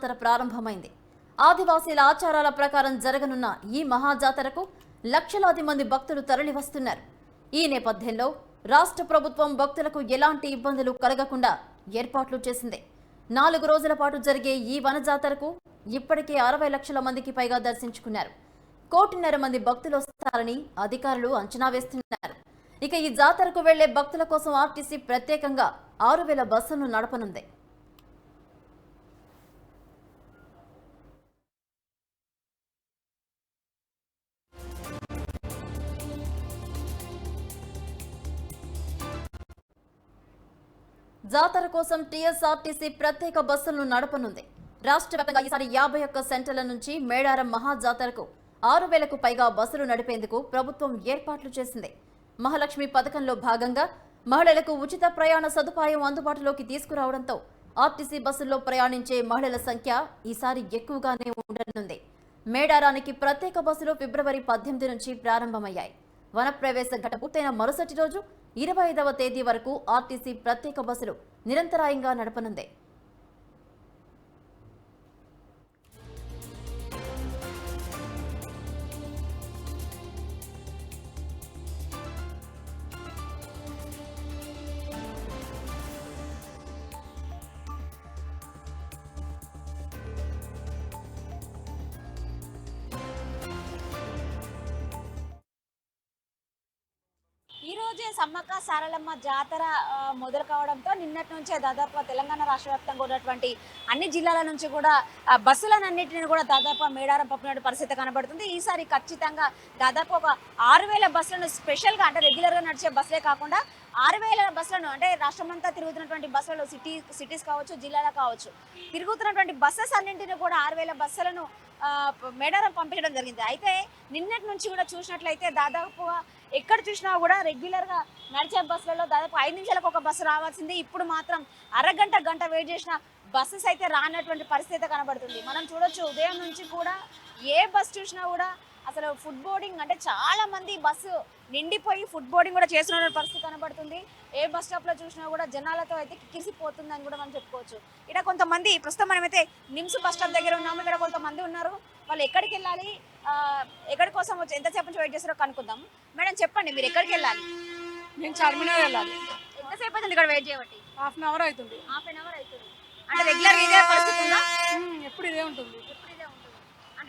జాతర ప్రారంభమైంది. ఆదివాసీల ఆచారాల ప్రకారం జరగనున్న ఈ మహాజాతరకు లక్షలాది మంది భక్తులు తరలివస్తున్నారు. ఈ నేపథ్యంలో రాష్ట్ర ప్రభుత్వం భక్తులకు ఎలాంటి ఇబ్బందులు కలగకుండా ఏర్పాట్లు చేసింది. నాలుగు రోజుల పాటు జరిగే ఈ వన జాతరకు ఇప్పటికే అరవై లక్షల మందికి పైగా దర్శించుకున్నారు. కోటిన్నర మంది భక్తులు వస్తారని అధికారులు అంచనా వేస్తున్నారు. ఇక ఈ జాతరకు వెళ్ళే భక్తుల కోసం ఆర్టీసీ ప్రత్యేకంగా ఆరు వేల బస్సులను నడపనుంది. జాతర కోసం టీఎస్ఆర్టీసీ ప్రత్యేక బస్సులను నడపనుంది. రాష్ట్ర వ్యాప్తంగా ఈసారి యాభై ఒక్క సెంటర్ల నుంచి మేడారం మహాజాతరకు ఆరు వేలకు పైగా బస్సులు నడిపేందుకు ప్రభుత్వం ఏర్పాట్లు చేసింది. మహాలక్ష్మి పథకంలో భాగంగా మహిళలకు ఉచిత ప్రయాణ సదుపాయం అందుబాటులోకి తీసుకురావడంతో ఆర్టీసీ బస్సుల్లో ప్రయాణించే మహిళల సంఖ్య ఈసారి ఎక్కువగానే ఉండనుంది. మేడారానికి ప్రత్యేక బస్సులు ఫిబ్రవరి పద్దెనిమిది నుంచి ప్రారంభమయ్యాయి. వనప్రవేశ ఘట పూర్తయిన మరుసటి రోజు ఇరవై ఐదవ తేదీ వరకు ఆర్టీసీ ప్రత్యేక బస్సులు నిరంతరాయంగా నడపనుంది. సమ్మక్క సారలమ్మ జాతర మొదలు కావడంతో నిన్నటి నుంచే దాదాపు తెలంగాణ రాష్ట్ర వ్యాప్తంగా ఉన్నటువంటి అన్ని జిల్లాల నుంచి కూడా బస్సులన్నింటినీ కూడా దాదాపు మేడారం పంపిన పరిస్థితి కనబడుతుంది. ఈసారి ఖచ్చితంగా దాదాపు ఒక ఆరు వేల బస్సులను స్పెషల్గా అంటే రెగ్యులర్గా నడిచే బస్సులే కాకుండా ఆరు వేల బస్సులను అంటే రాష్ట్రమంతా తిరుగుతున్నటువంటి బస్సులు సిటీ సిటీస్ కావచ్చు జిల్లాలో కావచ్చు తిరుగుతున్నటువంటి బస్సెస్ అన్నింటినీ కూడా ఆరు వేల బస్సులను మేడారం పంపించడం జరిగింది. అయితే నిన్నటి నుంచి కూడా చూసినట్లయితే దాదాపుగా ఎక్కడ చూసినా కూడా రెగ్యులర్గా నడిచే బస్సులలో దాదాపు ఐదు నిమిషాలకు ఒక బస్సు రావాల్సింది. ఇప్పుడు మాత్రం అరగంట గంట వెయిట్ చేసిన బస్సెస్ అయితే రానటువంటి పరిస్థితి కనబడుతుంది. మనం చూడొచ్చు ఉదయం నుంచి కూడా ఏ బస్ చూసినా కూడా అసలు ఫుడ్ బోర్డింగ్ అంటే చాలా మంది బస్సు నిండిపోయి ఫుడ్ బోర్డింగ్ కూడా చేస్తున్న పరిస్థితి కనబడుతుంది. ఏ బస్ స్టాప్లో చూసినా కూడా జనాలతో అయితే కిక్కిసిపోతుంది అని కూడా మనం చెప్పుకోవచ్చు. ఇక్కడ కొంతమంది ప్రస్తుతం మనమైతే నిమ్స్ బస్ స్టాప్ దగ్గర ఉన్నాము. ఇక్కడ కొంతమంది ఉన్నారు. వాళ్ళు ఎక్కడికి వెళ్ళాలి? ఎక్కడి కోసం వచ్చి ఎంతసేపు నుంచి వెయిట్ చేస్తారో కనుక్కుందాం. మేడం చెప్పండి మీరు ఎక్కడికి వెళ్ళాలి? నేను చార్మినార్ వెళ్ళాలి. ఎంతసేపు అవుతుంది ఇక్కడ వెయిట్ చేయబట్టి? హాఫ్ అన్ అవర్ అవుతుంది. హాఫ్ అన్ అవర్ అవుతుంది. అంటే రెగ్యులర్ ఇదే పరిస్థితి ఉందా? ఎప్పుడు ఇదే ఉంటుంది.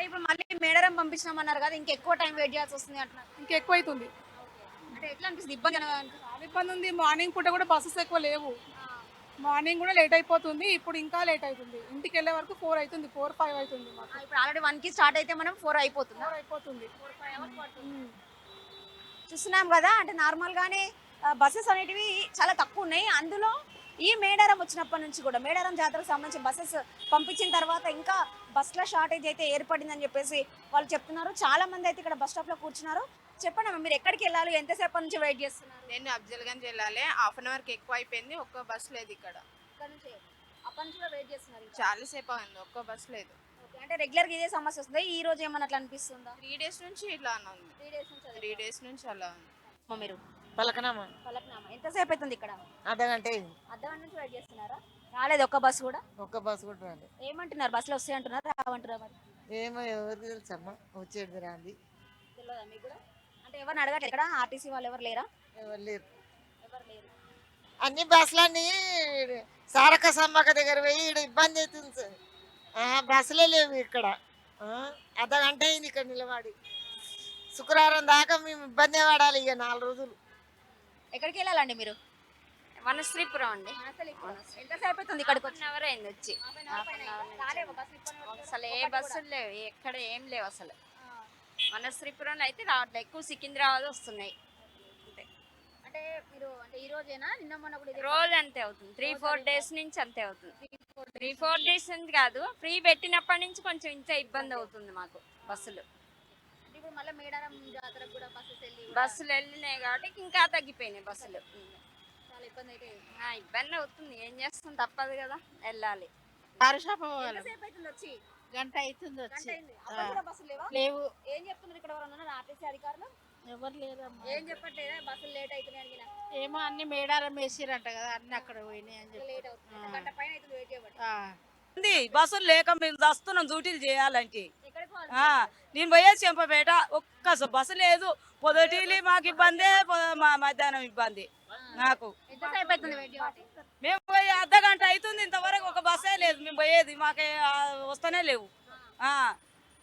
అంటే ఇప్పుడు మళ్ళీ మేడారం పంపించినామన్నారు కదా ఇంకెక్కువ టైం వెయిట్ చేయాల్సి వస్తుంది అంటున్నారు. ఇంకెక్కువ అవుతుంది అంటే ఎట్లా అనిపిస్తుంది? ఇబ్బంది అనిపిస్తుందా? చాలా ఇబ్బంది ఉంది. మార్నింగ్ పూట కూడా బస్సెస్ ఎక్కువ లేవు. మార్నింగ్ కూడా లేట్ అయిపోతుంది. ఇప్పుడు ఇంకా లేట్ అవుతుంది ఇంటికి వెళ్ళే వరకు ఫోర్ అవుతుంది. ఫోర్ ఫైవ్ అవుతుంది మాకు. ఆ, ఇప్పుడు ఆల్రెడీ వన్కి స్టార్ట్ అయితే మనం ఫోర్ అయిపోతుంది? ఫోర్ అయిపోతుంది. చూస్తున్నాం కదా అంటే నార్మల్ గానే బస్సెస్ అనేటివి చాలా తక్కువ ఉన్నాయి. అందులో ఈ మేడారం వచ్చినప్పటి నుంచి కూడా మేడారం జాతరకు సంబంధించి బస్సెస్ పంపించిన తర్వాత ఇంకా బస్ల షార్టేజ్ అయితే ఏర్పడిందని చెప్పేసి వాళ్ళు చెప్తున్నారు. చాలా మంది అయితే ఇక్కడ బస్ స్టాప్లో కూర్చున్నారు. చెప్పండి అమ్మ, మీరు ఎక్కడికి వెళ్ళాలి? ఎంతసేపు నుంచి వెయిట్ చేస్తున్నారు? నేను అఫ్జల్గంజ్ వెళ్ళాలి. హాఫ్ అన్ అవర్కి ఎక్కువ అయిపోయింది. ఒక్క బస్ లేదు ఇక్కడ. ఇక్కడ నుంచి అప్పటి నుంచి కూడా వెయిట్ చేస్తున్నారు. చాలాసేపు అయింది. ఒక్క బస్ లేదు. అంటే రెగ్యులర్గా ఇదే సమస్య వస్తుంది? ఈ రోజు ఏమన్నా అట్లా అనిపిస్తుందా? త్రీ డేస్ నుంచి ఇలా ఉంది. త్రీ డేస్ నుంచి త్రీ డేస్ నుంచి అలా ఉంది. మీరు పలకనమ్మా పలక్నామా. ఎంతసేపు అవుతుంది ఇక్కడ? అర్ధగంట అయింది. అర్ధగంట నుంచి వెయిట్ చేస్తున్నారా? రాలేదు ఒక్క బస్ కూడా? ఒక్క బస్సు కూడా రాలి ఏమంటున్నారు? బస్సులు వస్తాయి అంటున్నారు రావంటారా మరి? ఏమో ఎవరికి తెలుసమ్మా వచ్చేది రాంది. తెలియదా మీకు కూడా? అంటే ఎవరిని అడగట్లేదు ఇక్కడ? ఆర్టీసీ వాళ్ళు ఎవరు లేరా? ఎవరు లేరు. ఎవరు లేరు. అన్ని బస్సులన్నీ సారక సమ్మక్క దగ్గర పోయి ఈడ ఇబ్బంది అవుతుంది సార్. ఆ, బస్సులే లేవు ఇక్కడ. అర్ధగంట అయింది ఇక్కడ నిలబడి. శుక్రవారం దాకా మేము ఇబ్బంది పడాలి ఇక నాలుగు రోజులు. ఎక్కడికి వెళ్ళాలండి మీరు? వనశ్రీపురం అండి. ఎంతసేపు అవుతుంది ఇక్కడికి అవర్ అయింది వచ్చి? అసలు ఏ బస్సులు లేవు. ఎక్కడ ఏం లేవు అసలు. వనశ్రీపురం అయితే రావట్లేదు ఎక్కువ సికింద్రాబాద్ వస్తున్నాయి. అంటే మీరు అంటే ఈ రోజేనా? నిన్న మొన్న కూడా ఇదే రోజు అంతే అవుతుంది. త్రీ ఫోర్ డేస్ నుంచి అంతే అవుతుంది. త్రీ ఫోర్ డేస్ నుంచి కాదు. ఫ్రీ పెట్టినప్పటి నుంచి కొంచెం ఇంత ఇబ్బంది అవుతుంది మాకు బస్సులు. మళ్ళీ మేడారం జాతరకు కూడా బస్సెస్ వెళ్ళి బస్సులు వెళ్ళినాయి కాబట్టి ఇంకా తగ్గిపోయినాయి బస్సులు. చాలా ఇబ్బంది అయితే. ఆ, ఇబ్బంది అవుతుంది. ఏం చేస్తాం? తప్పదు కదా. వెళ్ళాలి. ఎంతసేపు అవుతుంది వచ్చి? గంట అవుతుంది గంట వచ్చి. అయింది. అప్పుడు కూడా బస్సులు లేవా? లేవు. ఏం చెప్తున్నారు ఇక్కడ ఆర్టీసీ అధికారులు? ఎవరు లేరమ్మా ఏం చెప్పట్లేదా? బస్సులు లేట్ అవుతున్నాయి ఏమో అన్ని మేడారం వేసిరంట కదా. అన్ని అక్కడ పోయినాయి అని చెప్పి. లేట్ అవుతుంది. గంట పైన అవుతుంది వెయిట్ చేయబట్టి. ఆ, ఉంది. బస్సులు లేక మేము వస్తున్నాం డ్యూటీలు చేయాలంటే. నేను పోయేది చెంపపేట. ఒక్క బస్సు లేదు. పొదటిలి మాకు ఇబ్బంది మధ్యాహ్నం ఇబ్బంది. నాకు? మేము పోయి అర్ధ గంట అవుతుంది. ఇంతవరకు ఒక బస్సే లేదు. మేము పోయేది మాకే వస్తూనే లేవు. ఆ,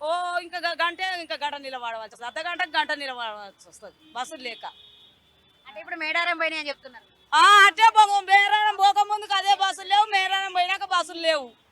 ఓ ఇంకా గంటే ఇంకా గంట నిలబడవలసి వస్తుంది. అర్ధ గంటకు గంట నిలబడవలసి వస్తుంది. బస్సులు లేక. అంటే ఇప్పుడు మేడారం పోయినాయి అని చెప్తున్నారు అట్టే పోము. మేరారం పోక ముందుకు అదే బస్సులు లేవు. మేరారం పోయినాక బస్సులు లేవు.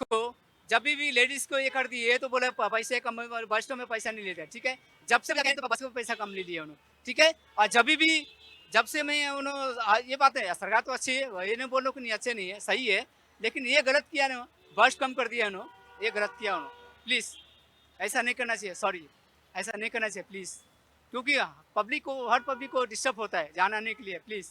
देखो जब भी लेडीज़ को ये कर दिए तो बोले पैसे कम बस में पैसा नहीं लेते ठीक है? जब से लगे तो बस में पैसा कम ले लिए उन्होंने। ठीक है? और जब भी, जब से मैं उन्होंने ये बात है, सरकार तो अच्छी है ये नहीं बोलो कि नहीं, अच्छे नहीं है, सही है, लेकिन ये गलत किया ना बस कम कर दिया उन्होंने ये गलत किया उन्होंने प्लीज़ ऐसा नहीं करना चाहिए सॉरी ऐसा नहीं करना चाहिए प्लीज़ क्योंकि पब्लिक को, हर पब्लिक को डिस्टर्ब होता है जाना आने के लिए प्लीज़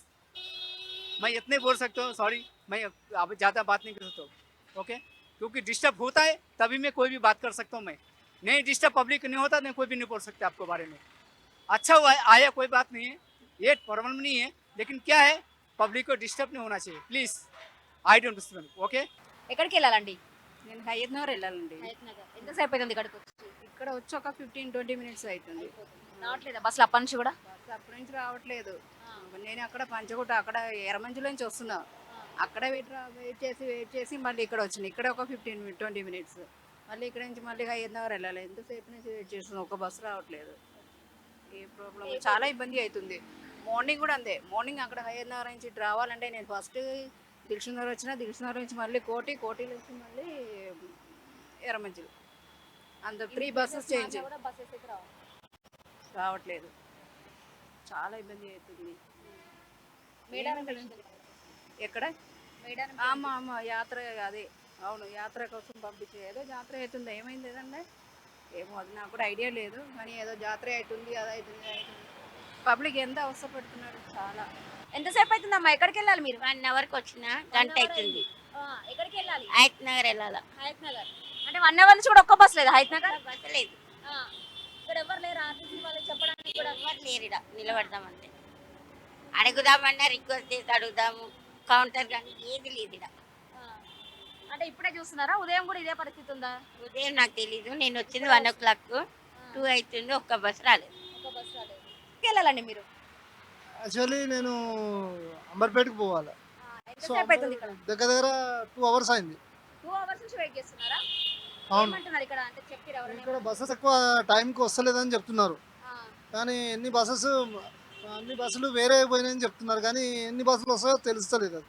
मैं इतने बोल सकता हूँ सॉरी मैं अब ज़्यादा बात नहीं कर सकता ओके क्योंकि डिस्टर्ब होता है तभी मैं कोई भी बात कर सकता हूँ मैं नहीं डिस्टर्ब पब्लिक नहीं होता मैं कोई भी नहीं बोल सकता आपको बारे में अच्छा हुआ है आया कोई बात नहीं है ये प्रॉब्लम नहीं है लेकिन क्या है पब्लिक को डिस्टर्ब नहीं होना चाहिए प्लीज़ आई डोंट ओके ఎక్కడికి వెళ్ళాలండి నేను హైయత్ నగర్ వెళ్ళాలండి ఎంతసేపు అవుతుంది ఇక్కడికి వచ్చి ఇక్కడ వచ్చి ఒక ఫిఫ్టీన్ ట్వంటీ మినిట్స్ అవుతుంది రావట్లేదా బస్సులు అప్పటి నుంచి కూడా బస్ అప్పటి నుంచి రావట్లేదు నేను అక్కడ పంచగుట్ట అక్కడ ఎర్రమంజులో నుంచి వస్తున్నా అక్కడ వెయిట్ రా- వెయిట్ చేసి వెయిట్ చేసి మళ్ళీ ఇక్కడ వచ్చిన ఇక్కడ ఒక ఫిఫ్టీన్ ట్వంటీ మినిట్స్ మళ్ళీ ఇక్కడ నుంచి మళ్ళీ నగర్ వెళ్ళాలి. ఎంతసేపు నుంచి వెయిట్ చేస్తున్నాం ఒక బస్సు రావట్లేదు. ఏ ప్రాబ్లం చాలా ఇబ్బంది అవుతుంది. మార్నింగ్ కూడా అంతే. మార్నింగ్ అక్కడ నగర్ నుంచి ఇటు రావాలంటే నేను ఫస్ట్ నగర్ వచ్చిన నగర్ నుంచి మళ్ళీ కోటి కోటి నుంచి మళ్ళీ ఎర్రమంచిలు. అంత త్రీ బస్సెస్ చేంజ్ రావట్లేదు. చాలా ఇబ్బంది అవుతుంది. ఎక్కడ? ఆమా ఆమా యాత్ర అదే. అవును యాత్ర కోసం పంపించే ఏదో జాతర అవుతుంది ఏమైంది ఏదండి ఏమో అది నాకు కూడా ఐడియా లేదు కానీ ఏదో జాతర అవుతుంది అది అవుతుంది పబ్లిక్ ఎంత అవసరపడుతున్నారు? చాలా. ఎంతసేపు అవుతుందమ్మా? ఎక్కడికి వెళ్ళాలి మీరు? వన్ అవర్కి వచ్చిన గంట అవుతుంది. ఆ, ఎక్కడికి వెళ్ళాలి? హైత్ నగర్ వెళ్ళాలా? హయత్ నగర్ అంటే వన్ అవర్ నుంచి కూడా ఒక్క బస్ లేదు హయత్ నగర్ బస్సు లేదు. ఆ, ఇక్కడ ఎవరు లేరు? ఆర్టీసీ వాళ్ళకి చెప్పడానికి కూడా ఎవరు లేరు ఈడ నిలబడదామంటే అడుగుదామన్నా రిక్వెస్ట్ చేసి అడుగుదాము. కౌంటర్ కానీ ఏది లేదు. అంటే ఇప్పుడే చూస్తున్నారా? ఉదయం కూడా ఇదే పరిస్థితి ఉందా? ఉదయం నాకు తెలీదు. నేను వచ్చింది వన్ ఓ క్లాక్. టూ అవుతుంది ఒక్క బస్సు రాలేదు. ఒక బస్ రాలేదు. వెళ్ళాలండి మీరు? యాక్చువల్లీ నేను అంబర్పేటకి పోవాలి. ఆ, సో ఎంతసేపు అవుతుంది ఇక్కడ? దగ్గర దగ్గర టూ అవర్స్ అయింది. టూ అవర్స్ నుంచి వెయిట్ చేస్తున్నారా? అవును. ఏమంటున్నారు ఇక్కడ? అంటే చెప్పారు ఎవరైనా. ఇక్కడ బస్సెస్ ఎక్కువ టైంకి వస్తలేదని చెప్తున్నారు. ఆ, కానీ ఎన్ని బస్సెస్ అన్ని బస్సులు వేరే పోయినాయని చెప్తున్నారు కానీ ఎన్ని బస్సులు వస్తాయో తెలుస్తలేదు అది.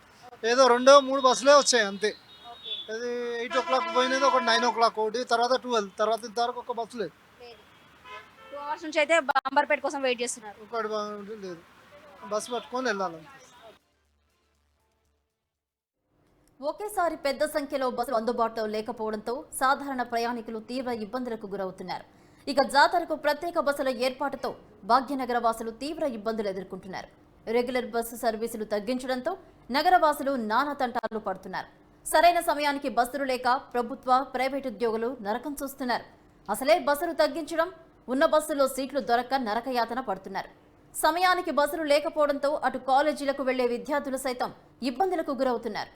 ఏదో రెండో మూడు బస్సులే వచ్చాయి అంతే. అది ఎయిట్ ఓ క్లాక్ పోయినది ఒకటి నైన్ ఓ క్లాక్ ఒకటి తర్వాత ట్వెల్వ్ తర్వాత ఇంతవరకు ఒక బస్సు లేదు. లేదు. టూ అవర్స్ నుంచి అయితే అంబర్పేట కోసం వెయిట్ చేస్తున్నారు. ఒకటి లేదు. బస్సు పట్టుకొని వెళ్ళాలంతే ఒకేసారి పెద్ద సంఖ్యలో బస్సులు అందుబాటులో లేకపోవడంతో సాధారణ ప్రయాణికులు తీవ్ర ఇబ్బందులకు గురవుతున్నారు. ఇక జాతరకు ప్రత్యేక బస్సుల ఏర్పాటుతో భాగ్యనగర వాసులు తీవ్ర ఇబ్బందులు ఎదుర్కొంటున్నారు. రెగ్యులర్ బస్సు సర్వీసులు తగ్గించడంతో నగరవాసులు నానా తంటాలు పడుతున్నారు. సరైన సమయానికి బస్సులు లేక ప్రభుత్వ ప్రైవేటు ఉద్యోగులు నరకం చూస్తున్నారు. అసలే బస్సులు తగ్గించడం ఉన్న బస్సులో సీట్లు దొరక్క నరకయాతన పడుతున్నారు. సమయానికి బస్సులు లేకపోవడంతో అటు కాలేజీలకు వెళ్ళే విద్యార్థులు సైతం ఇబ్బందులకు గురవుతున్నారు.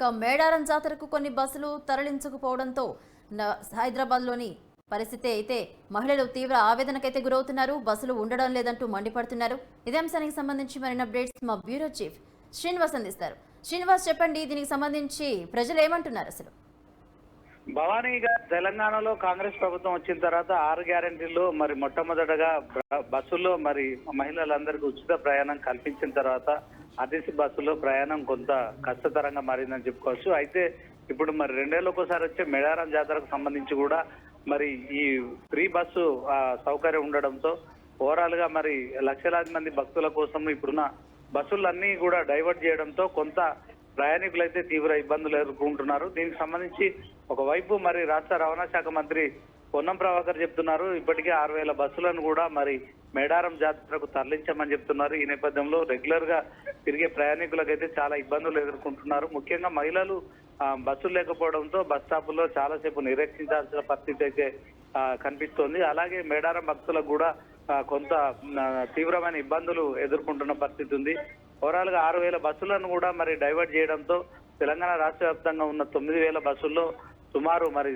ఇక మేడారం జాతరకు కొన్ని బస్సులు తరలించకపోవడంతో హైదరాబాద్లోని పరిస్థితి అయితే మహిళలు తీవ్ర ఆవేదనకైతే గురవుతున్నారు. బస్సులు ఉండడం లేదంటూ మండిపడుతున్నారు. ఇదే అంశానికి సంబంధించి మరిన్ని అప్డేట్స్ మా బ్యూరో చీఫ్ శ్రీనివాస్ అందిస్తారు. శ్రీనివాస్ చెప్పండి దీనికి సంబంధించి ప్రజలు ఏమంటున్నారు అసలు? భవానీ గారు తెలంగాణలో కాంగ్రెస్ ప్రభుత్వం వచ్చిన తర్వాత ఆరు గ్యారెంటీలు మరి మొట్టమొదటగా బస్సుల్లో మరి మహిళలందరికీ ఉచిత ప్రయాణం కల్పించిన తర్వాత ఆర్టీసీ బస్సులో ప్రయాణం కొంత కష్టతరంగా మారిందని చెప్పుకోవచ్చు. అయితే ఇప్పుడు మరి రెండేళ్ళ ఒకసారి వచ్చే మేడారం జాతరకు సంబంధించి కూడా మరి ఈ ఫ్రీ బస్సు సౌకర్యం ఉండడంతో ఓవరాల్గా మరి లక్షలాది మంది భక్తుల కోసం ఇప్పుడున్న బస్సులన్నీ కూడా డైవర్ట్ చేయడంతో కొంత ప్రయాణికులైతే తీవ్ర ఇబ్బందులు ఎదుర్కొంటున్నారు. దీనికి సంబంధించి ఒకవైపు మరి రాష్ట్ర రవాణా శాఖ మంత్రి పొన్నం ప్రభాకర్ చెప్తున్నారు. ఇప్పటికే ఆరు వేల బస్సులను కూడా మరి మేడారం జాతరకు తరలించమని చెప్తున్నారు. ఈ నేపథ్యంలో రెగ్యులర్గా తిరిగే ప్రయాణికులకైతే చాలా ఇబ్బందులు ఎదుర్కొంటున్నారు. ముఖ్యంగా మహిళలు బస్సులు లేకపోవడంతో బస్ స్టాపుల్లో చాలాసేపు నిరీక్షించాల్సిన పరిస్థితి అయితే కనిపిస్తోంది. అలాగే మేడారం భక్తులకు కూడా కొంత తీవ్రమైన ఇబ్బందులు ఎదుర్కొంటున్న పరిస్థితి ఉంది. ఓవరాల్గా ఆరు వేల బస్సులను కూడా మరి డైవర్ట్ చేయడంతో తెలంగాణ రాష్ట్ర వ్యాప్తంగా ఉన్న తొమ్మిది వేల బస్సుల్లో సుమారు మరి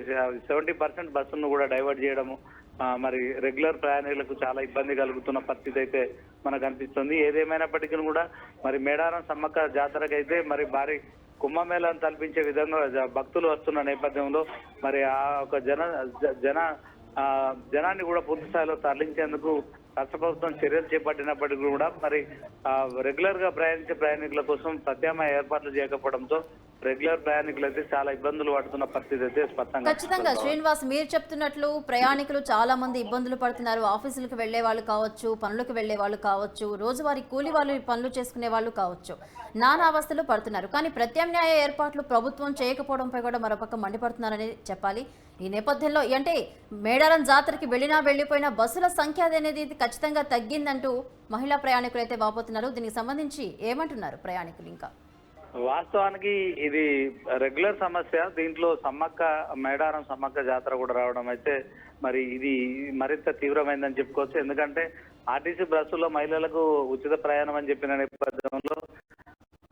సెవెంటీ పర్సెంట్ బస్సులను కూడా డైవర్ట్ చేయడము మరి రెగ్యులర్ ప్రయాణికులకు చాలా ఇబ్బంది కలుగుతున్న పరిస్థితి అయితే మనకు అనిపిస్తుంది. ఏదేమైనప్పటికీ కూడా మరి మేడారం సమ్మక్క జాతరకైతే మరి భారీ కుంభమేళాను తలపించే విధంగా జ- భక్తులు వస్తున్న నేపథ్యంలో మరి ఆ ఒక జన జన జనాన్ని కూడా పూర్తి స్థాయిలో తరలించేందుకు రాష్ట్ర ప్రభుత్వం చర్యలు చేపట్టినప్పటికీ కూడా మరి రెగ్యులర్గా ప్రయాణించే ప్రయాణికుల కోసం ప్రత్యామ్నాయ ఏర్పాట్లు చేయకపోవడంతో రెగ్యులర్ ప్రయాణికులు అయితే చాలా ఇబ్బందులు పడుతున్న పరిస్థితి అయితే స్పష్టంగా ఖచ్చితంగా. శ్రీనివాస్ మీరు చెప్తున్నట్లు ప్రయాణికులు చాలా మంది ఇబ్బందులు పడుతున్నారు. ఆఫీసులకు వెళ్ళే వాళ్ళు కావచ్చు పనులకు వెళ్ళే వాళ్ళు కావచ్చు రోజువారీ కూలి వాళ్ళు పనులు చేసుకునే వాళ్ళు కావచ్చు. నానా అవస్థలు పడుతున్నారు. కానీ ప్రత్యామ్నాయ ఏర్పాట్లు ప్రభుత్వం చేయకపోవడంపై కూడా మరోపక్క మండిపడుతున్నారని చెప్పాలి. ఈ నేపథ్యంలో అంటే మేడారం జాతరకి వెళ్ళినా వెళ్ళిపోయినా బస్సుల సంఖ్య అనేది ఖచ్చితంగా తగ్గిందంటూ మహిళా ప్రయాణికులు అయితే వాపోతున్నారు. దీనికి సంబంధించి ఏమంటున్నారు ప్రయాణికులు ఇంకా? వాస్తవానికి ఇది రెగ్యులర్ సమస్య. దీంట్లో సమ్మక్క మేడారం సమ్మక్క జాతర కూడా రావడం అయితే మరి ఇది మరింత తీవ్రమైందని చెప్పుకోవచ్చు. ఎందుకంటే ఆర్టీసీ బస్సులో మహిళలకు ఉచిత ప్రయాణం అని చెప్పిన నేపథ్యంలో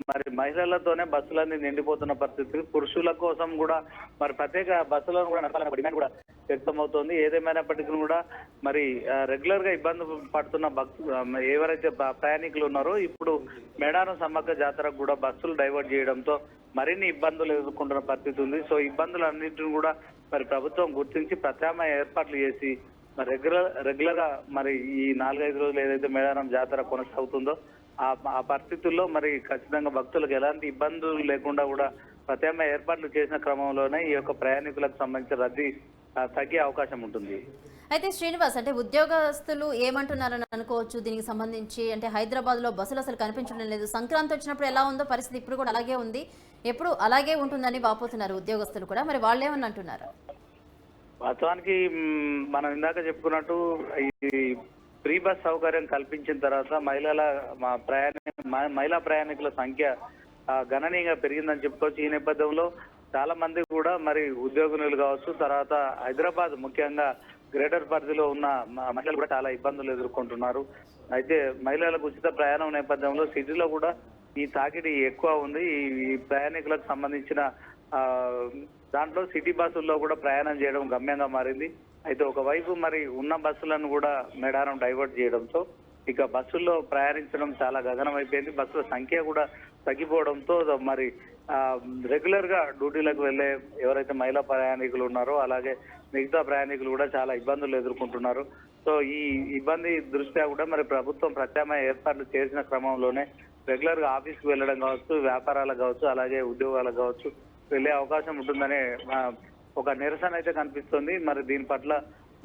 మరి మహిళలతోనే బస్సులన్నీ నిండిపోతున్న పరిస్థితి. పురుషుల కోసం కూడా మరి ప్రత్యేక బస్సులను కూడా నడపాలనే డిమాండ్ కూడా వ్యక్తమవుతోంది. ఏదేమైనప్పటికీ కూడా మరి రెగ్యులర్గా ఇబ్బంది పడుతున్న ఎవరైతే ప్రయాణికులు ఉన్నారో ఇప్పుడు మేడారం సమ్మక్క జాతరకు కూడా బస్సులు డైవర్ట్ చేయడంతో మరిన్ని ఇబ్బందులు ఎదుర్కొంటున్న పరిస్థితి ఉంది. సో ఇబ్బందులన్నింటిని కూడా మరి ప్రభుత్వం గుర్తించి ప్రత్యామ్నాయ ఏర్పాట్లు చేసి మరి రెగ్యులర్ రెగ్యులర్గా మరి ఈ నాలుగైదు రోజులు ఏదైతే మేడారం జాతర కొనసాగుతుందో ఆ పరిస్థితుల్లో మరి ఖచ్చితంగా భక్తులకు ఎలాంటి ఇబ్బందులు లేకుండా కూడా ప్రత్యామ్నాయ ఏర్పాట్లు చేసిన క్రమంలోనే ఈ యొక్క ప్రయాణికులకు సంబంధించిన రద్దీ తగ్గే అవకాశం ఉంటుంది. అయితే శ్రీనివాస్ అంటే ఉద్యోగస్తులు ఏమంటున్నారని అనుకోవచ్చు? దీనికి సంబంధించి అంటే హైదరాబాద్లో బస్సులు అసలు కనిపించడం లేదు. సంక్రాంతి వచ్చినప్పుడు ఎలా ఉందో పరిస్థితి ఇప్పుడు కూడా అలాగే ఉంది. ఎప్పుడు అలాగే ఉంటుందని వాపోతున్నారు ఉద్యోగస్తులు కూడా. మరి వాళ్ళు ఏమని అంటున్నారు? వాస్తవానికి మనం ఇందాక చెప్పుకున్నట్టు ఈ ఫ్రీ బస్ సౌకర్యం కల్పించిన తర్వాత మహిళల మా ప్రయాణ మహిళా ప్రయాణికుల సంఖ్య గణనీయంగా పెరిగిందని చెప్పుకోవచ్చు. ఈ నేపథ్యంలో చాలా మంది కూడా మరి ఉద్యోగులు కావచ్చు తర్వాత హైదరాబాద్ ముఖ్యంగా గ్రేటర్ పరిధిలో ఉన్న మ- మహిళలు కూడా చాలా ఇబ్బందులు ఎదుర్కొంటున్నారు. అయితే మహిళలకు ఉచిత ప్రయాణం నేపథ్యంలో సిటీలో కూడా ఈ తాకిడి ఎక్కువ ఉంది. ఈ ప్రయాణికులకు సంబంధించిన దాంట్లో సిటీ బస్సుల్లో కూడా ప్రయాణం చేయడం గమ్యంగా మారింది. అయితే ఒకవైపు మరి ఉన్న బస్సులను కూడా మేడారం డైవర్ట్ చేయడంతో ఇక బస్సుల్లో ప్రయాణించడం చాలా గగనం అయిపోయింది. బస్సుల సంఖ్య కూడా తగ్గిపోవడంతో మరి రెగ్యులర్గా డ్యూటీలకు వెళ్ళే ఎవరైతే మహిళా ప్రయాణికులు ఉన్నారో అలాగే మిగతా ప్రయాణికులు కూడా చాలా ఇబ్బందులు ఎదుర్కొంటున్నారు. సో ఈ ఇబ్బంది దృష్ట్యా కూడా మరి ప్రభుత్వం ప్రత్యామ్నాయ ఏర్పాట్లు చేసిన క్రమంలోనే రెగ్యులర్గా ఆఫీస్కి వెళ్ళడం కావచ్చు వ్యాపారాలకు కావచ్చు అలాగే ఉద్యోగాలకు కావచ్చు వెళ్ళే అవకాశం ఉంటుందనే ఒక నిరసన అయితే కనిపిస్తుంది. మరి దీని పట్ల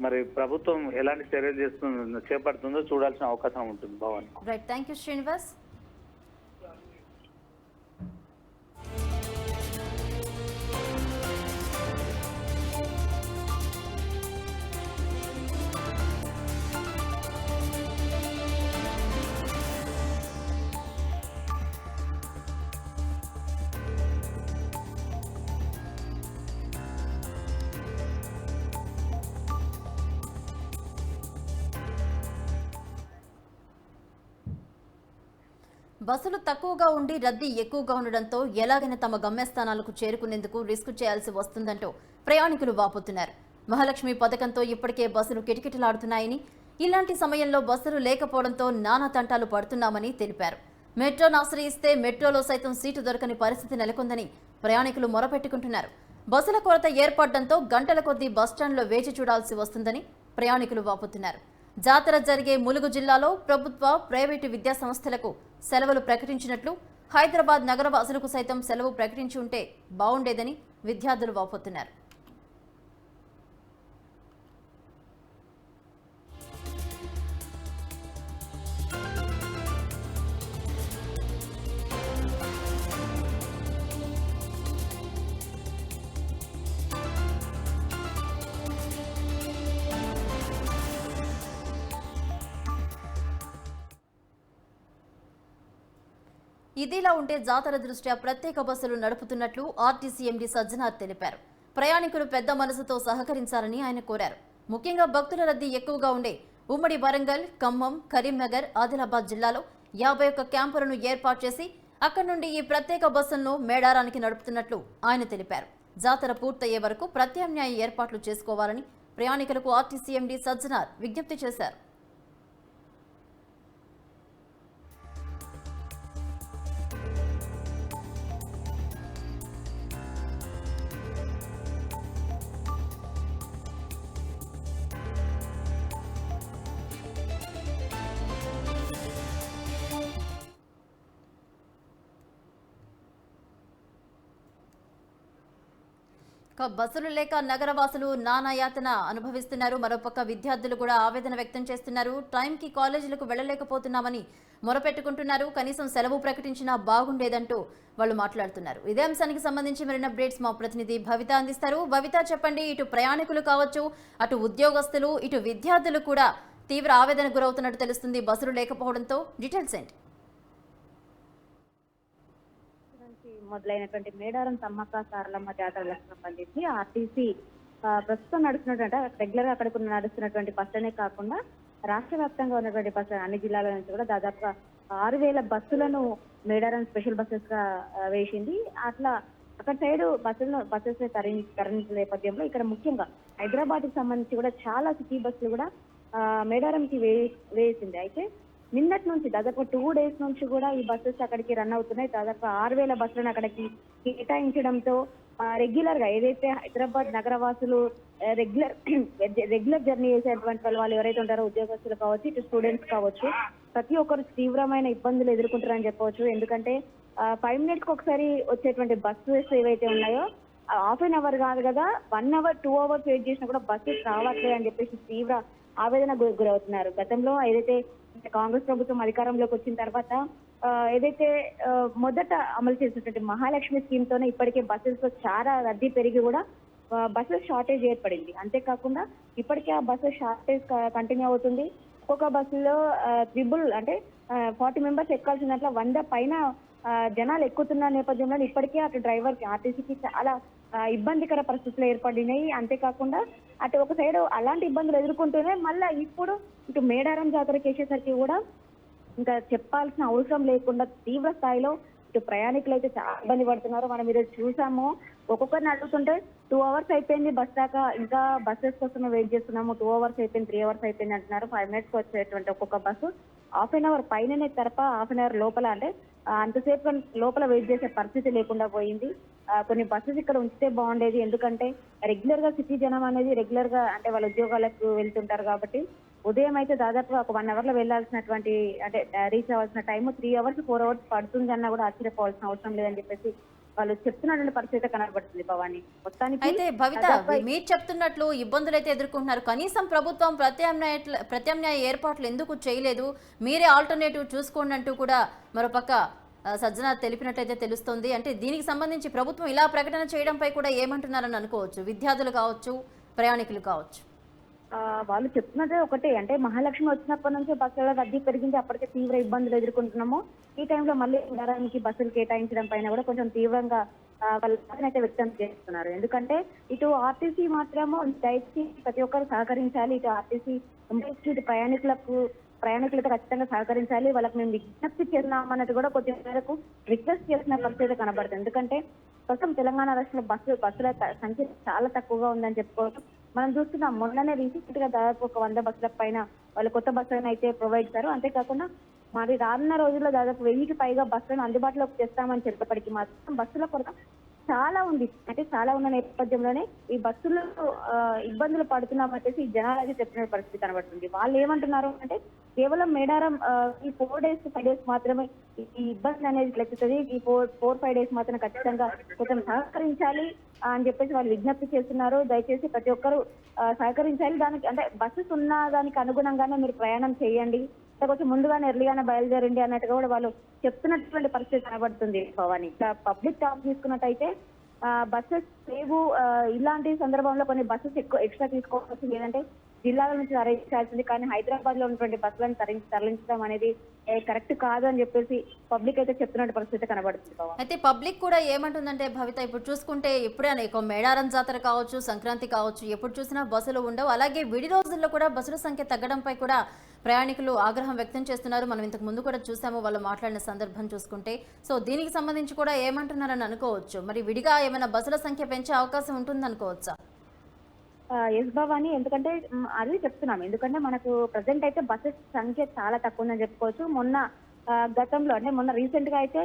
మరి ప్రభుత్వం ఎలాంటి చర్యలు చేస్తుందో చేపడుతుందో చూడాల్సిన అవకాశం ఉంటుంది Bhavan. Right thank you Srinivas బస్సులు తక్కువగా ఉండి రద్దీ ఎక్కువగా ఉండడంతో ఎలాగైనా తమ గమ్యస్థానాలకు చేరుకునేందుకు రిస్క్ చేయాల్సి వస్తుందంటూ ప్రయాణికులు వాపోతున్నారు. మహాలక్ష్మి పథకంతో ఇప్పటికే బస్సులు కిటకిటలాడుతున్నాయని ఇలాంటి సమయంలో బస్సులు లేకపోవడంతో నానా తంటాలు పడుతున్నామని తెలిపారు. మెట్రోను ఆశ్రయిస్తే మెట్రోలో సైతం సీటు దొరకని పరిస్థితి నెలకొందని ప్రయాణికులు మొరపెట్టుకుంటున్నారు. బస్సుల కొరత ఏర్పడడంతో గంటల కొద్దీ బస్టాండ్లో వేచి చూడాల్సి వస్తుందని ప్రయాణికులు వాపోతున్నారు. జాతర జరిగే ములుగు జిల్లాలో ప్రభుత్వ ప్రైవేటు విద్యా సంస్థలకు సెలవులు ప్రకటించినట్లు హైదరాబాద్ నగరవాసులకు సైతం సెలవు ప్రకటించి ఉంటే బాగుండేదని విద్యార్థులు వాపోతున్నారు. ఇదిలా ఉంటే జాతర దృష్ట్యా ప్రత్యేక బస్సులు నడుపుతున్నట్లు ఆర్టీసీ ఎండీ సజ్జనార్ తెలిపారు. ప్రయాణికులు పెద్ద మనసుతో సహకరించాలని ఆయన కోరారు. ముఖ్యంగా భక్తుల రద్దీ ఎక్కువగా ఉండే ఉమ్మడి వరంగల్ ఖమ్మం కరీంనగర్ ఆదిలాబాద్ జిల్లాలో యాభై ఒక్క క్యాంపులను ఏర్పాటు చేసి అక్కడి నుండి ఈ ప్రత్యేక బస్సులను మేడారానికి నడుపుతున్నట్లు ఆయన తెలిపారు. జాతర పూర్తయ్యే వరకు ప్రత్యామ్నాయ ఏర్పాట్లు చేసుకోవాలని ప్రయాణికులకు ఆర్టీసీ ఎండీ సజ్జనార్ విజ్ఞప్తి చేశారు. బస్సులు లేక నగరవాసులు నానాయాతన అనుభవిస్తున్నారు. మరోపక్క విద్యార్థులు కూడా ఆవేదన వ్యక్తం చేస్తున్నారు. టైంకి కాలేజీలకు వెళ్ళలేకపోతున్నామని మొరపెట్టుకుంటున్నారు. కనీసం సెలవు ప్రకటించినా బాగుండేదంటూ వాళ్ళు మాట్లాడుతున్నారు. ఇదే అంశానికి సంబంధించి మరిన్ని అప్డేట్స్ మా ప్రతినిధి భవిత అందిస్తారు. భవిత చెప్పండి ఇటు ప్రయాణికులు కావచ్చు అటు ఉద్యోగస్తులు ఇటు విద్యార్థులు కూడా తీవ్ర ఆవేదన గురవుతున్నట్టు తెలుస్తుంది బస్సులు లేకపోవడంతో. డీటెయిల్స్ ఏంటి నుంచి మొదలైనటువంటి మేడారం సమ్మక్క సారలమ్మ జాతరలకు సంబంధించి ఆర్టీసీ ప్రస్తుతం నడుస్తున్నటువంటి రెగ్యులర్గా అక్కడ నడుస్తున్నటువంటి బస్సులనే కాకుండా రాష్ట్ర వ్యాప్తంగా ఉన్నటువంటి బస్సులు అన్ని జిల్లాల నుంచి కూడా దాదాపుగా ఆరు వేల బస్సులను మేడారం స్పెషల్ బస్సెస్గా వేసింది. అట్లా అక్కడ సైడ్ బస్సులను బస్సెస్ తరలి తరలించిన నేపథ్యంలో ఇక్కడ ముఖ్యంగా హైదరాబాద్కి సంబంధించి కూడా చాలా సిటీ బస్సులు కూడా మేడారంకి వే వేసింది. అయితే నిన్నటి నుంచి దాదాపు టూ డేస్ నుంచి కూడా ఈ బస్సెస్ అక్కడికి రన్ అవుతున్నాయి. దాదాపు ఆరు వేల బస్సులను అక్కడికి కేటాయించడంతో రెగ్యులర్గా ఏదైతే హైదరాబాద్ నగరవాసులు రెగ్యులర్ రెగ్యులర్ జర్నీ చేసేటువంటి వాళ్ళు వాళ్ళు ఎవరైతే ఉంటారో ఉద్యోగస్తులు కావచ్చు ఇటు స్టూడెంట్స్ కావచ్చు ప్రతి ఒక్కరు తీవ్రమైన ఇబ్బందులు ఎదుర్కొంటారని చెప్పవచ్చు. ఎందుకంటే ఫైవ్ మినిట్స్కి ఒకసారి వచ్చేటువంటి బస్సెస్ ఏవైతే ఉన్నాయో హాఫ్ అన్ అవర్ కాదు కదా one hour two hours wait చేసినా కూడా బస్సెస్ రావట్లేదు అని చెప్పేసి తీవ్ర ఆవేదన గురవుతున్నారు. గతంలో ఏదైతే కాంగ్రెస్ ప్రభుత్వం అధికారంలోకి వచ్చిన తర్వాత ఏదైతే మొదట అమలు చేసినటువంటి మహాలక్ష్మి స్కీమ్ తోనే ఇప్పటికే బస్సెస్లో చాలా రద్దీ పెరిగి కూడా బస్సెస్ షార్టేజ్ ఏర్పడింది. అంతేకాకుండా ఇప్పటికే ఆ బస్సెస్ షార్టేజ్ కంటిన్యూ అవుతుంది. ఒక్కొక్క బస్సులో త్రిబుల్ అంటే ఫార్టీ మెంబర్స్ ఎక్కాల్సినట్ల వంద పైన జనాలు ఎక్కుతున్న నేపథ్యంలో ఇప్పటికే అటు డ్రైవర్కి ఆర్టీసీకి చాలా ఇబ్బందికర పరిస్థితులు ఏర్పడినాయి. అంతేకాకుండా అటు ఒక సైడ్ అలాంటి ఇబ్బందులు ఎదుర్కొంటూనే మళ్ళీ ఇప్పుడు ఇటు మేడారం జాతరకి వేసేసరికి కూడా ఇంకా చెప్పాల్సిన అవసరం లేకుండా తీవ్ర స్థాయిలో ఇటు ప్రయాణికులు అయితే చాలా ఇబ్బంది పడుతున్నారు. మనం ఈరోజు చూసాము. ఒక్కొక్కరిని అడుగుతుంటే టూ అవర్స్ అయిపోయింది బస్ దాకా. ఇంకా బస్సెస్ కోసం వెయిట్ చేస్తున్నాము. టూ అవర్స్ అయిపోయింది త్రీ అవర్స్ అయిపోయింది అంటున్నారు. ఫైవ్ మినిట్స్ వచ్చేటువంటి ఒక్కొక్క బస్సు హాఫ్ అన్ అవర్ పైననే తరప హాఫ్ అన్ అవర్ లోపల. అంటే అంతసేపు లోపల వెయిట్ చేసే పరిస్థితి లేకుండా పోయింది. కొన్ని బస్సెస్ ఇక్కడ ఉంచితే బాగుండేది. ఎందుకంటే రెగ్యులర్గా సిటీ జనం అనేది రెగ్యులర్గా అంటే వాళ్ళ ఉద్యోగాలకు వెళ్తుంటారు కాబట్టి ఉదయం అయితే దాదాపు ఒక వన్ అవర్లో వెళ్ళాల్సినటువంటి అంటే రీచ్ అవ్వాల్సిన time three hours four hours పడుతుంది అన్నా కూడా ఆశ్చర్యపోవాల్సిన అవసరం లేదని చెప్పేసి వాళ్ళు చెప్తున్నటువంటి పరిస్థితి కనబడుతుంది భవాని. మొత్తానికి అయితే భవిత మీరు చెప్తున్నట్లు ఇబ్బందులు అయితే ఎదుర్కొంటున్నారు. కనీసం ప్రభుత్వం ప్రత్యామ్నాయ ప్రత్యామ్నాయ ఏర్పాట్లు ఎందుకు చేయలేదు? మీరే ఆల్టర్నేటివ్ చూసుకోండి అంటూ కూడా మరోపక్క సజ్జన తెలిపినట్లయితే తెలుస్తోంది. అంటే దీనికి సంబంధించి ప్రభుత్వం ఇలా ప్రకటన చేయడంపై కూడా ఏమంటున్నారని అనుకోవచ్చు? విద్యార్థులు కావచ్చు ప్రయాణికులు కావచ్చు? వాళ్ళు చెప్తున్నదే ఒకటే. అంటే మహాలక్ష్మి వచ్చినప్పటి నుంచి బస్సుల రద్దీ పెరిగింది. అప్పటికే తీవ్ర ఇబ్బందులు ఎదుర్కొంటున్నాము. ఈ టైంలో మళ్ళీ నగరానికి బస్సులు కేటాయించడం పైన కూడా కొంచెం తీవ్రంగా వాళ్ళు అయితే వ్యక్తం చేస్తున్నారు. ఎందుకంటే ఇటు ఆర్టీసీ మాత్రము దయచేసి ప్రతి ఒక్కరు సహకరించాలి. ఇటు ఆర్టీసీ ఇటు ప్రయాణికులకు ప్రయాణికులతో ఖచ్చితంగా సహకరించాలి. వాళ్ళకి మేము విజ్ఞప్తి చేస్తున్నాం అన్నది కూడా కొద్ది మేరకు రిక్వెస్ట్ చేసిన పరిస్థితి అయితే కనబడుతుంది ఎందుకంటే ప్రస్తుతం తెలంగాణ రాష్ట్రంలో బస్సు బస్సుల సంఖ్య చాలా తక్కువగా ఉందని చెప్పుకోవచ్చు. మనం చూస్తున్నాం మొన్ననే రీసెంట్గా దాదాపు ఒక వంద బస్సుల పైన వాళ్ళు కొత్త బస్సులను అయితే ప్రొవైడ్ చేశారు. అంతేకాకుండా మరి రానున్న రోజుల్లో దాదాపు వెయ్యికి పైగా బస్సులను అందుబాటులోకి తెస్తామని చెప్పేప్పటికీ మాత్రం బస్సుల కొరత చాలా ఉంది. అంటే చాలా ఉన్న నేపథ్యంలోనే ఈ బస్సులు ఇబ్బందులు పడుతున్నాం అనేసి జనాలు అయితే చెప్పిన పరిస్థితి కనబడుతుంది. వాళ్ళు ఏమంటున్నారు అంటే కేవలం మేడారం ఈ ఫోర్ డేస్ ఫైవ్ డేస్ మాత్రమే ఈ ఇబ్బంది అనేది లెక్కుతుంది ఈ ఫోర్ ఫోర్ ఫైవ్ డేస్ మాత్రం ఖచ్చితంగా కొంచెం సహకరించాలి అని చెప్పేసి వాళ్ళు విజ్ఞప్తి చేస్తున్నారు. దయచేసి ప్రతి ఒక్కరు సహకరించాలి. దానికి అంటే బస్సెస్ ఉన్న దానికి అనుగుణంగానే మీరు ప్రయాణం చేయండి. కొంచెం ముందుగానే ఎర్లీగానే బయలుదేరండి అన్నట్టుగా కూడా వాళ్ళు చెప్తున్నటువంటి పరిస్థితి కనబడుతుంది భవాని. ఇట్లా పబ్లిక్ టాప్ తీసుకున్నట్టయితే బస్సెస్ లేవు ఇలాంటి సందర్భంలో కొన్ని బస్సెస్ ఎక్కువ ఎక్స్ట్రా తీసుకోవాల్సింది ఏంటంటే జిల్లాల నుంచి తరలించాల్సింది. కానీ హైదరాబాద్లో ఉన్నటువంటి బస్సులను తరలి తరలించడం అనేది కరెక్ట్ కాదు అని చెప్పేసి పబ్లిక్ అయితే చెప్తున్న పరిస్థితి కనబడుతుంది అయితే పబ్లిక్ కూడా ఏమంటుందంటే భవిత ఇప్పుడు చూసుకుంటే ఎప్పుడైనా మేడారం జాతర కావచ్చు సంక్రాంతి కావచ్చు ఎప్పుడు చూసినా బస్సులు ఉండవు. అలాగే విడి రోజుల్లో కూడా బస్సుల సంఖ్య తగ్గడంపై కూడా ప్రయాణికులు ఆగ్రహం వ్యక్తం చేస్తున్నారు. మనం ఇంతకు ముందు కూడా చూసాము వాళ్ళు మాట్లాడిన సందర్భం చూసుకుంటే. సో దీనికి సంబంధించి కూడా ఏమంటున్నారని అనుకోవచ్చు. మరి విడిగా ఏమైనా బస్సుల సంఖ్య పెంచే అవకాశం ఉంటుంది అనుకోవచ్చా? ఎస్ భవాని. ఎందుకంటే అది చెప్తున్నాం ఎందుకంటే మనకు ప్రజెంట్ అయితే బస్సెస్ సంఖ్య చాలా తక్కువ ఉందని చెప్పుకోవచ్చు. మొన్న గతంలో అంటే మొన్న రీసెంట్గా అయితే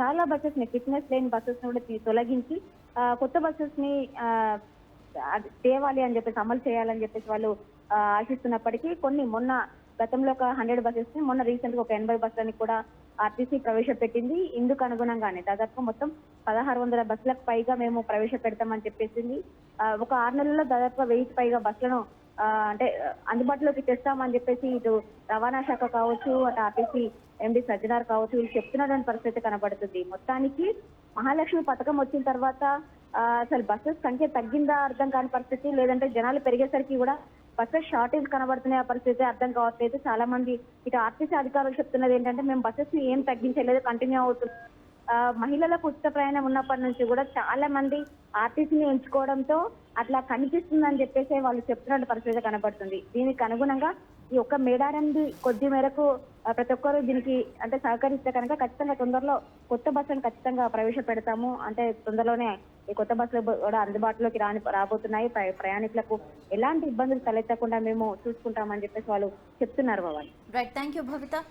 చాలా బస్సెస్ని ఫిట్నెస్ లేని బస్సెస్ని కూడా తొలగించి కొత్త బస్సెస్ని తేవాలి అని చెప్పేసి అమలు చేయాలని చెప్పేసి వాళ్ళు ఆశిస్తున్నప్పటికీ కొన్ని మొన్న గతంలో ఒక హండ్రెడ్ బస్సెస్ని మొన్న రీసెంట్గా ఒక ఎనభై బస్సులని కూడా ఆర్టీసీ ప్రవేశపెట్టింది. ఇందుకు అనుగుణంగానే దాదాపు మొత్తం పదహారు వందల బస్సులకు పైగా మేము ప్రవేశపెడతామని చెప్పేసింది. ఆ, ఒక ఆరు నెలల్లో దాదాపు వెయ్యికి పైగా బస్సులను అంటే అందుబాటులోకి తెస్తామని చెప్పేసి ఇటు రవాణా శాఖ కావచ్చు అటు ఆర్టీసీ ఎండి సజ్జనార్ కావచ్చు వీళ్ళు చెప్తున్నటువంటి పరిస్థితి కనబడుతుంది. మొత్తానికి మహాలక్ష్మి పథకం వచ్చిన తర్వాత అసలు బస్సెస్ సంఖ్య తగ్గిందా అర్థం కాని పరిస్థితి లేదంటే జనాలు పెరిగేసరికి కూడా బస్సెస్ షార్టేజ్ కనబడుతున్నాయి ఆ పరిస్థితి అర్థం కావట్లేదు. చాలా మంది ఇటు ఆర్టీసీ అధికారులు చెప్తున్నది ఏంటంటే మేము బస్సెస్ ఏం తగ్గించలేదు కంటిన్యూ అవుతుంది మహిళలకు ఉచిత ప్రయాణం ఉన్నప్పటి నుంచి కూడా చాలా మంది ఆర్టీసీని ఎంచుకోవడంతో అట్లా కనిపిస్తుందని చెప్పేసి వాళ్ళు చెప్తున్న పరిస్థితి కనబడుతుంది దీనికి అనుగుణంగా ఈ ఒక్క మేడారంది కొద్ది మేరకు ప్రతి ఒక్కరు దీనికి అంటే సహకరిస్తే కనుక ఖచ్చితంగా తొందరలో కొత్త బస్సులను ఖచ్చితంగా ప్రవేశపెడతాము. అంటే తొందరలోనే ఈ కొత్త బస్సులు కూడా అందుబాటులోకి రాని రాబోతున్నాయి. ప్ర- ప్రయాణికులకు ఎలాంటి ఇబ్బందులు తలెత్తకుండా మేము చూసుకుంటామని చెప్పేసి వాళ్ళు చెప్తున్నారు Bhavan. Right thank you Bhavitha